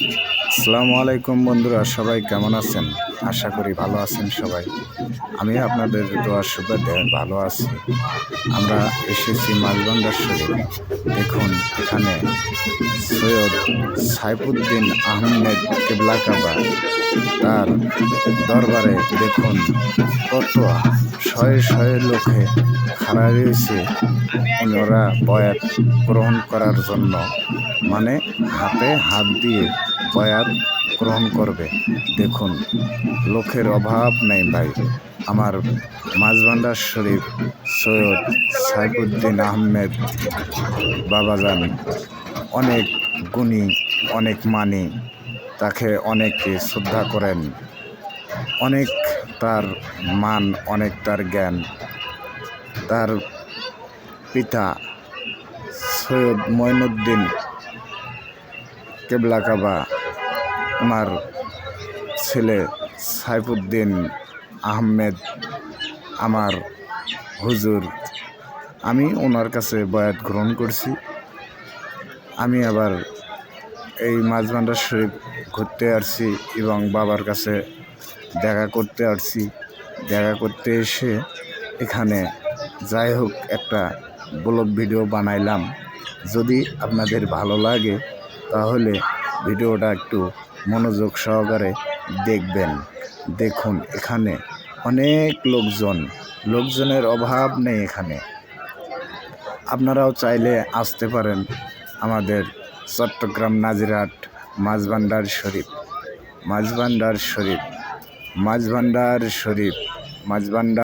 আসসালামু আলাইকুম বন্ধুরা, সবাই কেমন আছেন? আশা করি ভালো আছেন সবাই। আমি আপনাদের দোয়ার সুবাদে ভালো আছি। আমরা এসেছি মালবন্দার শরীফ। দেখুন, এখানে সৈয়দ সাইফুদ্দিন আহমেদ কেবলা কাবা তার দরবারে দেখুন কত শয়ে শয়ে লোকে খাড়া রয়েছে। ওনারা বয়াত গ্রহণ করার জন্য মানে হাতে হাত দিয়ে বয়াত গ্রহণ করবে। দেখুন, লোকের অভাব নেই ভাই। আমার মাঝবান্ডার শরীফ সৈয়দ সাইফুদ্দিন আহমেদ বাবাজান, অনেক গুণী, অনেক মানি, তাকে অনেকে শ্রদ্ধা করেন। অনেক তার মান, অনেক তার জ্ঞান। তার পিতা সৈয়দ মঈনুদ্দিন কেবলা ওনার ছেলে সাইফুদ্দিন আহমেদ, আমার হুজুর। আমি ওনার কাছে বয়াত গ্রহণ করছি। আমি আবার এই মাঝবান্ডার শরীফ ঘুরতে আসছি এবং বাবার কাছে দেখা করতে আসছি। দেখা করতে এসে এখানে যাই হোক একটা ব্লগ ভিডিও বানাইলাম। যদি আপনাদের ভালো লাগে তাহলে ভিডিওটা একটু মনোযোগ সহকারে দেখবেন। দেখুন, এখানে অনেক লোকজন, লোকজনের অভাব নেই এখানে। আপনারাও চাইলে আসতে পারেন আমাদের চট্টগ্রাম নাজিরহাট মাঝভান্ডার শরীফ। মাঝভান্ডার শরীফ মাঝভান্ডার শরীফ, মাঝভান্ডার